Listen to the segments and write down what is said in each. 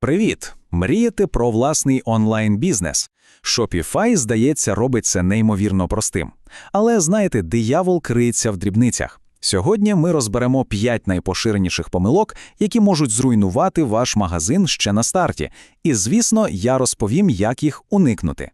Привіт! Мрієте про власний онлайн-бізнес? Shopify, здається, робить це неймовірно простим. Але знаєте, диявол криється в дрібницях. Сьогодні ми розберемо 5 найпоширеніших помилок, які можуть зруйнувати ваш магазин ще на старті. І, звісно, я розповім, як їх уникнути.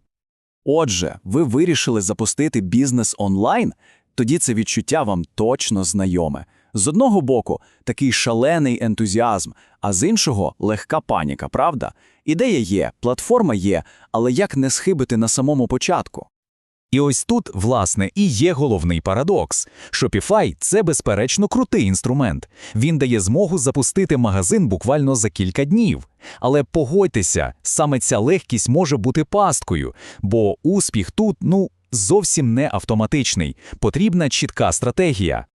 Отже, ви вирішили запустити бізнес онлайн? Тоді це відчуття вам точно знайоме. З одного боку, такий шалений ентузіазм, а з іншого легка паніка, правда? Ідея є, платформа є, але як не схибити на самому початку? І ось тут, власне, і є головний парадокс. Shopify – це, безперечно, крутий інструмент. Він дає змогу запустити магазин буквально за кілька днів. Але погодьтеся, саме ця легкість може бути пасткою, бо успіх тут, ну, зовсім не автоматичний. Потрібна чітка стратегія.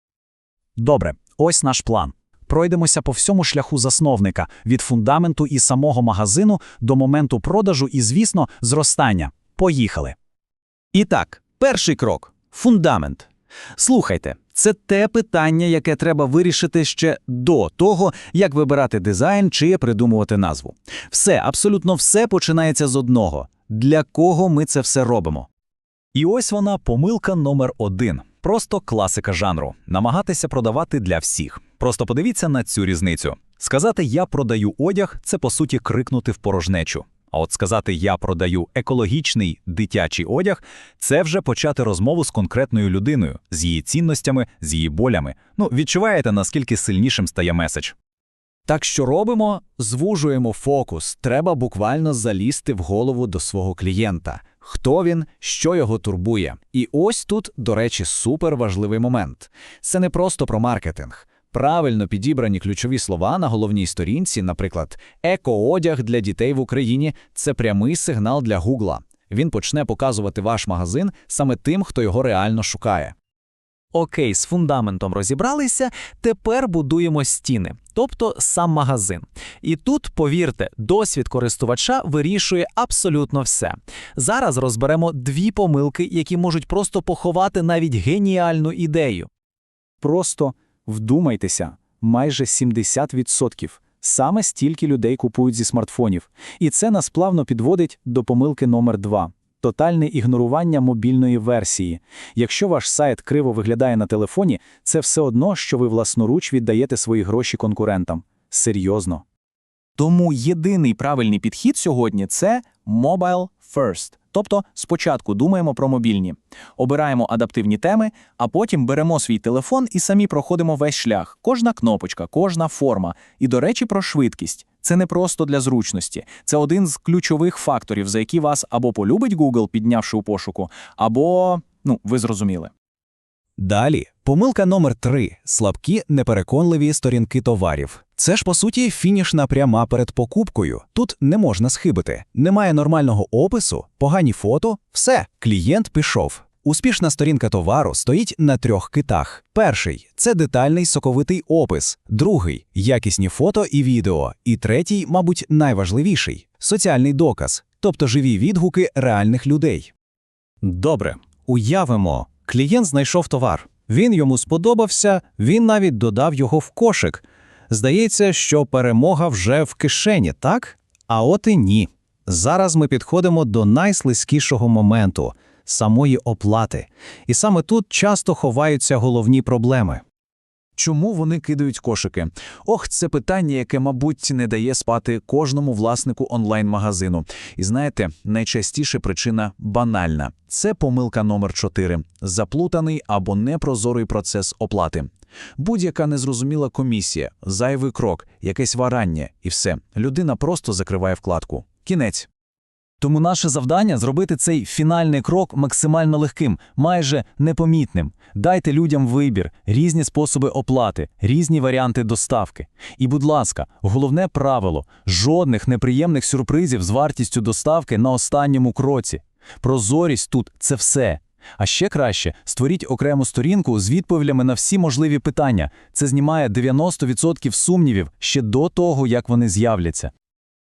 Добре, ось наш план. Пройдемося по всьому шляху засновника від фундаменту і самого магазину до моменту продажу і, звісно, зростання. Поїхали. І так, перший крок фундамент. Слухайте, це те питання, яке треба вирішити ще до того, як вибирати дизайн чи придумувати назву. Все, абсолютно все починається з одного. Для кого ми це все робимо? І ось вона помилка номер один. Просто класика жанру намагатися продавати для всіх. Просто подивіться на цю різницю. Сказати я продаю одяг це по суті крикнути в порожнечу. А от сказати я продаю екологічний дитячий одяг це вже почати розмову з конкретною людиною, з її цінностями, з її болями. Ну, відчуваєте, наскільки сильнішим стає меседж. Так що робимо? Звужуємо фокус. Треба буквально залізти в голову до свого клієнта. Хто він, що його турбує. І ось тут, до речі, суперважливий момент. Це не просто про маркетинг. Правильно підібрані ключові слова на головній сторінці, наприклад, еко-одяг для дітей в Україні це прямий сигнал для Гугла. Він почне показувати ваш магазин саме тим, хто його реально шукає. Окей, з фундаментом розібралися, тепер будуємо стіни, тобто сам магазин. І тут, повірте, досвід користувача вирішує абсолютно все. Зараз розберемо дві помилки, які можуть просто поховати навіть геніальну ідею. Просто вдумайтеся, майже 70%. Саме стільки людей купують зі смартфонів. І це нас плавно підводить до помилки номер 2 тотальне ігнорування мобільної версії. Якщо ваш сайт криво виглядає на телефоні, це все одно, що ви власноруч віддаєте свої гроші конкурентам. Серйозно. Тому єдиний правильний підхід сьогодні це Mobile First. Тобто спочатку думаємо про мобільні, обираємо адаптивні теми, а потім беремо свій телефон і самі проходимо весь шлях. Кожна кнопочка, кожна форма. І, до речі, про швидкість. Це не просто для зручності, це один з ключових факторів, за які вас або полюбить Google, піднявши у пошуку, або, ну, ви зрозуміли. Далі, помилка номер три слабкі непереконливі сторінки товарів. Це ж по суті фінішна пряма перед покупкою. Тут не можна схибити. Немає нормального опису, погані фото, все, клієнт пішов. Успішна сторінка товару стоїть на трьох китах. Перший це детальний соковитий опис, другий якісні фото і відео, і третій, мабуть, найважливіший соціальний доказ, тобто живі відгуки реальних людей. Добре, уявимо, клієнт знайшов товар. Він йому сподобався, він навіть додав його в кошик. Здається, що перемога вже в кишені, так? А от і ні. Зараз ми підходимо до найслизькішого моменту самої оплати. І саме тут часто ховаються головні проблеми. Чому вони кидають кошики? Ох, це питання, яке, мабуть, не дає спати кожному власнику онлайн-магазину. І знаєте, найчастіша причина банальна це помилка номер 4 заплутаний або непрозорий процес оплати. Будь-яка незрозуміла комісія, зайвий крок, якесь варання, і все. Людина просто закриває вкладку. Кінець. Тому наше завдання зробити цей фінальний крок максимально легким, майже непомітним. Дайте людям вибір, різні способи оплати, різні варіанти доставки. І, будь ласка, головне правило: жодних неприємних сюрпризів з вартістю доставки на останньому кроці. Прозорість тут це все. А ще краще створіть окрему сторінку з відповідями на всі можливі питання. Це знімає 90% сумнівів ще до того, як вони з'являться.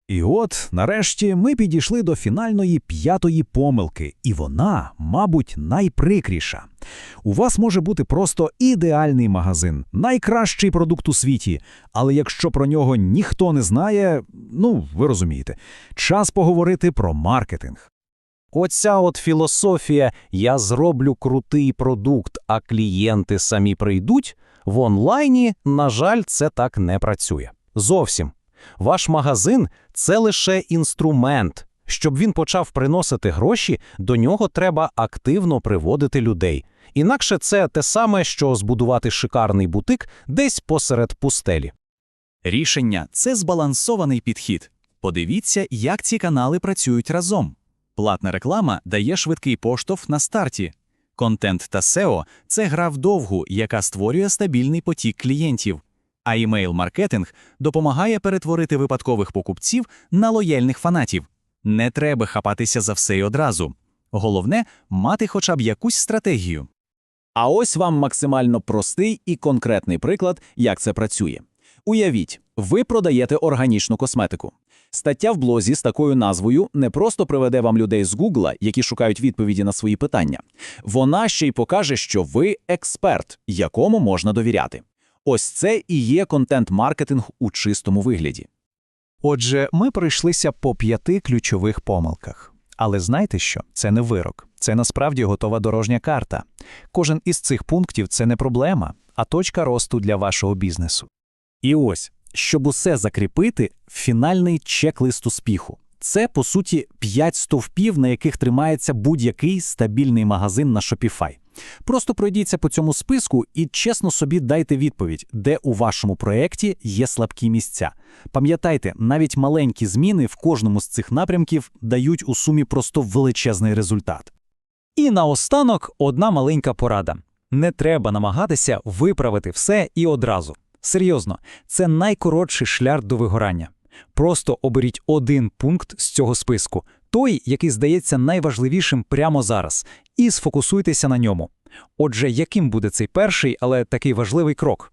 І от, нарешті, ми підійшли до фінальної п'ятої помилки, і вона, мабуть, найприкріша. У вас може бути просто ідеальний магазин, найкращий продукт у світі, але якщо про нього ніхто не знає, ну, ви розумієте, час поговорити про маркетинг. Оця от філософія «я зроблю крутий продукт, а клієнти самі прийдуть» в онлайні, на жаль, це так не працює. Зовсім. Ваш магазин – це лише інструмент. Щоб він почав приносити гроші, до нього треба активно приводити людей. Інакше це те саме, що збудувати шикарний бутик десь посеред пустелі. Рішення це збалансований підхід. Подивіться, як ці канали працюють разом. Платна реклама дає швидкий поштовх на старті. Контент та SEO – це гра вдовгу, яка створює стабільний потік клієнтів. А імейл-маркетинг допомагає перетворити випадкових покупців на лояльних фанатів. Не треба хапатися за все й одразу. Головне мати хоча б якусь стратегію. А ось вам максимально простий і конкретний приклад, як це працює. Уявіть, ви продаєте органічну косметику. Стаття в блозі з такою назвою не просто приведе вам людей з Гугла, які шукають відповіді на свої питання. Вона ще й покаже, що ви експерт, якому можна довіряти. Ось це і є контент-маркетинг у чистому вигляді. Отже, ми пройшлися по п'яти ключових помилках. Але знаєте що? Це не вирок. Це насправді готова дорожня карта. Кожен із цих пунктів це не проблема, а точка росту для вашого бізнесу. І ось, щоб усе закріпити, фінальний чек-лист успіху. Це, по суті, 5 стовпів, на яких тримається будь-який стабільний магазин на Shopify. Просто пройдіться по цьому списку і чесно собі дайте відповідь, де у вашому проєкті є слабкі місця. Пам'ятайте, навіть маленькі зміни в кожному з цих напрямків дають у сумі просто величезний результат. І наостанок одна маленька порада. Не треба намагатися виправити все і одразу. Серйозно, це найкоротший шлях до вигорання. Просто оберіть один пункт з цього списку, той, який здається найважливішим прямо зараз, і сфокусуйтеся на ньому. Отже, яким буде цей перший, але такий важливий крок?